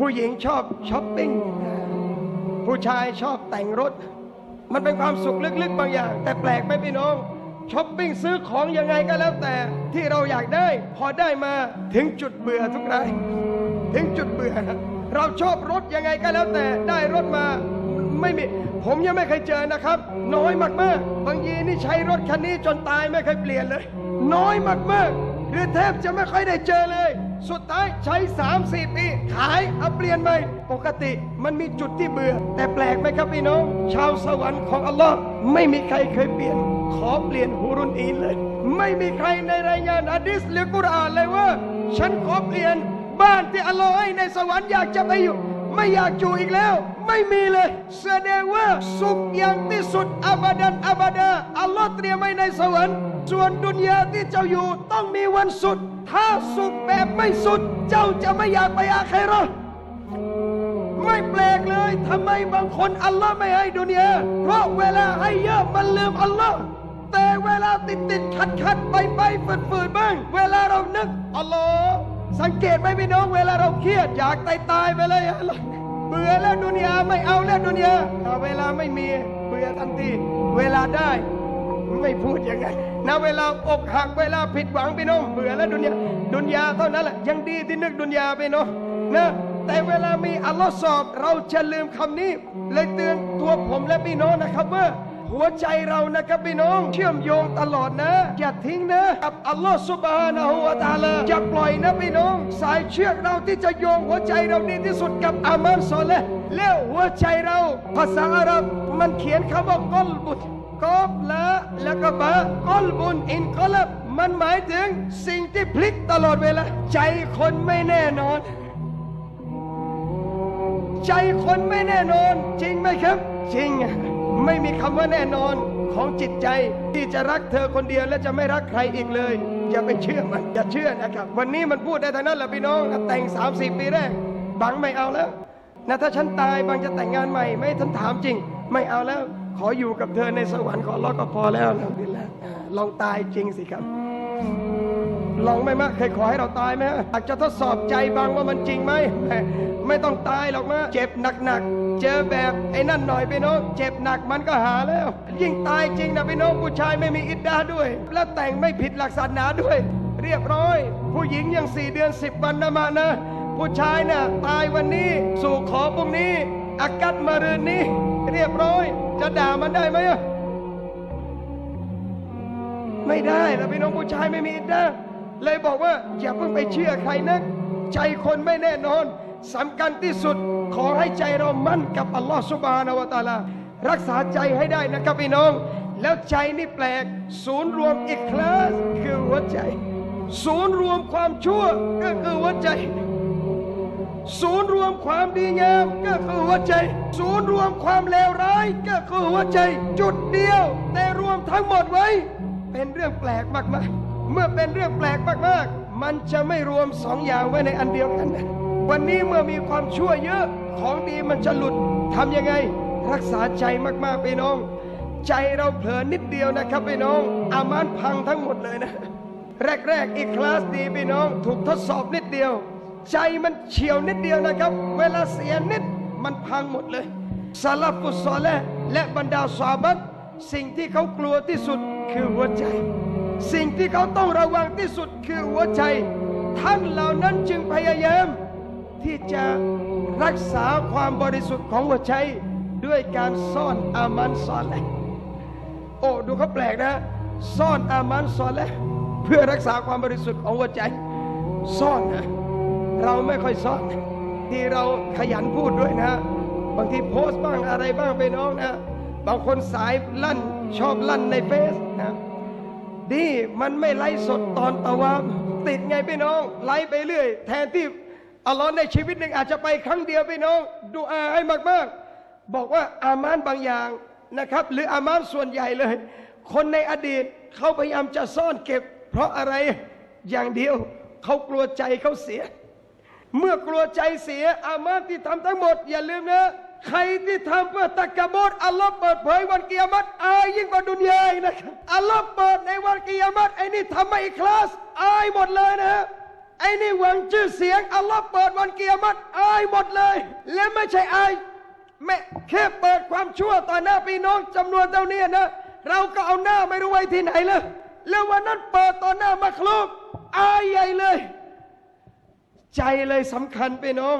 ผู้หญิงชอบช้อปปิ้งผู้ชายชอบแต่งรถ มันเป็นความสุขลึกๆบางอย่าง แต่แปลกไหมพี่น้องช้อปปิ้งซื้อของยังไงก็แล้วแต่ที่เราอยากได้ พอได้มาถึงจุดเบื่อทุกรายถึงจุดเบื่อนะเราชอบรถยังไงก็แล้วแต่ได้รถมาไม่มีผมยังไม่เคยเจอนะครับ น้อยมากๆบางยีนี่ใช้รถคันนี้จนตายไม่เคยเปลี่ยนเลย น้อยมากๆหรือแทบจะไม่ค่อยได้เจอเลย สุดท้ายใช้3 4ปี ขายเอาเปลี่ยนใหม่ ปกติมันมีจุดที่เบื่อ แต่แปลกไหมครับพี่น้อง ชาวสวรรค์ของอัลลอฮ์ไม่มีใครเคยเปลี่ยน ขอเปลี่ยนฮูรุนอีนเลย ไม่มีใครในรายงานอะดิษหรือกุรอานเลยว่า ฉันขอเปลี่ยนบ้านที่อัลลอฮ์ให้ในสวรรค์อยากจะไปอยู่ ไม่อยากอยู่อีกแล้ว ไม่มีเลย แสดงว่าสุขอย่างที่สุดอาบดันอาบดาอัลลอฮ์เตรียมไว้ในสวรรค์ ส่วนดุนยาที่เจ้าอยู่ต้องมีวันสุด ถ้าสุขแบบไม่สุด เจ้าจะไม่อยากไปอาเคเราไม่แปลกเลยทำไมบางคนอัลลอฮ์ไม่ให้ดุนยาเพราะเวลาให้เยอะมันลืมอัลลอฮ์แต่เวลาติดติดขัดขัดไปไปฝืดฝืดบ้าง เวลาเรานึกอัลลอฮ์สังเกตไหมพี่น้องเวลาเราเครียดอยากตายตายไปเลยอัลลอฮ์เบื่อแล้วดุนยาไม่เอาแล้วดุนยาถ้าเวลาไม่มีเบื่อทันที เวลาได้ ไม่พูดอย่างนั้นนะเวลาอกหักเวลาผิดหวังพี่น้องเบื่อแล้วดุนยาดุนยาเท่านั้นแหละยังดีที่นึกดุนยาไปเนาะนะแต่เวลามีอัลลอฮ์สอบ เราจะลืมคำนี้เลยเตือนตัวผมและพี่น้องนะครับว่าหัวใจเรานะครับพี่น้อง เชื่อมโยงตลอดนะอย่าทิ้งนะกับอัลลอฮ์สุบฮานะฮูวะตาลาอย่าปล่อยนะพี่น้อง สายเชือกเราที่จะโยงหัวใจเราดีที่สุดกับอามันซอเลห์แล้วหัวใจเรา ภาษาอาหรับมันเขียนคำว่ากอลบุตร กอบละแล้วก็บะกอลบุนอินกอลับมันหมายถึงสิ่งที่พลิกตลอดเวลา ใจคนไม่แน่นอน ใจคนไม่แน่นอน จริงไหมครับ จริง ไม่มีคำว่าแน่นอนของจิตใจที่จะรักเธอคนเดียวและจะไม่รักใครอีกเลย อย่าไปเชื่อมันอย่าเชื่อนะครับ วันนี้มันพูดได้ทั้งนั้นแหละพี่น้องแต่ง3 4ปีแรก บังไม่เอาแล้วนะถ้าฉันตายบางจะแต่งงานใหม่ ไม่ท่านถามจริง ไม่เอาแล้ว ขออยู่กับเธอในสวรรค์ขอรอดก็พอแล้วนะดิแล้วลองตายจริงสิครับ ลองไหม่มะเคยขอให้เราตายไหมอยากจะทดสอบใจบางว่ามันจริงไหม ไม่ต้องตายหรอกมะเจ็บหนักๆ เจอแบบไอ้นั่นหน่อยพี่น้องเจ็บหนักมันก็หาแล้ว ยิ่งตายจริงนะพี่น้องผู้ชายไม่มีอิดดาด้วย แล้วแต่งไม่ผิดหลักศาสนาด้วย เรียบร้อย ผู้หญิงยังสี่เดือนสิบวันนะมานะ ผู้ชายน่ะตายวันนี้สู่ขอพรุ่งนี้ อากัดมารืนนี้ เรียบร้อย จะด่ามันได้ไหมอะไม่ได้แล้วพี่น้องผู้ชายไม่มีอิดนะเลยบอกว่าอย่าเพิ่งไปเชื่อใครนะใจคนไม่แน่นอนสำคัญที่สุดขอให้ใจเรามั่นกับอัลลอฮฺสุบานาวตาลา รักษาใจให้ได้นะครับพี่น้อง แล้วใจนี่แปลก ศูนย์รวมอิคลาสคือหัวใจ ศูนย์รวมความชั่วก็คือหัวใจ ศูนย์รวมความดีงามก็คือหัวใจ ศูนย์รวมความเลวร้ายก็คือหัวใจ จุดเดียว แต่รวมทั้งหมดไว้ เป็นเรื่องแปลกมากๆ เมื่อเป็นเรื่องแปลกมากๆ มันจะไม่รวมสองอย่างไว้ในอันเดียวกันนะวันนี้เมื่อมีความชั่วเยอะของดีมันจะหลุดทำยังไง รักษาใจมากๆพี่น้อง ใจเราเผลอนิดเดียวนะครับพี่น้อง อามานพังทั้งหมดเลยนะ แรกๆอีกคลาสดีพี่น้อง ถูกทดสอบนิดเดียว ใจมันเฉียวนิดเดียวนะครับ เวลาเสียนิดมันพังหมดเลยซาลาฟุสซอและและบรรดาสาบัตสิ่งที่เขากลัวที่สุดคือหัวใจ สิ่งที่เขาต้องระวังที่สุดคือหัวใจ ท่านเหล่านั้นจึงพยายาม ที่จะรักษาความบริสุทธิ์ของหัวใจด้วยการซ่อนอามันซอนแหละโอ้ดูเขาแปลกนะ ซ่อนอามันซอนแล้วเพื่อรักษาความบริสุทธิ์ของหัวใจ ซ่อนนะ เราไม่ค่อยซ่อนที่เราขยันพูดด้วยนะ บางทีโพสต์บ้างอะไรบ้างไปน้องนะ บางคนสายลั่นชอบลั่นในเฟซนะดีมันไม่ไลฟ์สดตอนตะวามติดไงพี่น้องไลฟ์ไปเรื่อย แทนที่อัลลอฮ์ในชีวิตหนึ่งอาจจะไปครั้งเดียวพี่น้อง ดูอาให้มากๆ บอกว่าอามานบางอย่างนะครับ หรืออามานส่วนใหญ่เลย คนในอดีตเขาพยายามจะซ่อนเก็บ เพราะอะไรอย่างเดียวเขากลัวใจเขาเสีย เมื่อกลัวใจเสียอามานที่ทำทั้งหมด อย่าลืมนะ ใครที่ทำเพื่อตักบดอัลลอฮ์เปิดเผยวันกิยามัตอายยิ่งกว่าดุนยาอีกนะครับอัลลอฮ์เปิดในวันกิยามัตไอ้นี่ทำไม่อีกคลาสอายหมดเลยนะฮะไอ้นี่หวังชื่อเสียงอัลลอฮ์เปิดวันกียรติอายหมดเลย และไม่ใช่อายแม่แค่เปิดความชั่วต่อหน้าพี่น้องจำนวนเท่านี้นะเราก็เอาหน้าไม่รู้ไว้ที่ไหนเลยแล้ววันนั้นเปิดต่อหน้ามักลุกอายใหญ่เลย ใจเลยสำคัญไปน้อง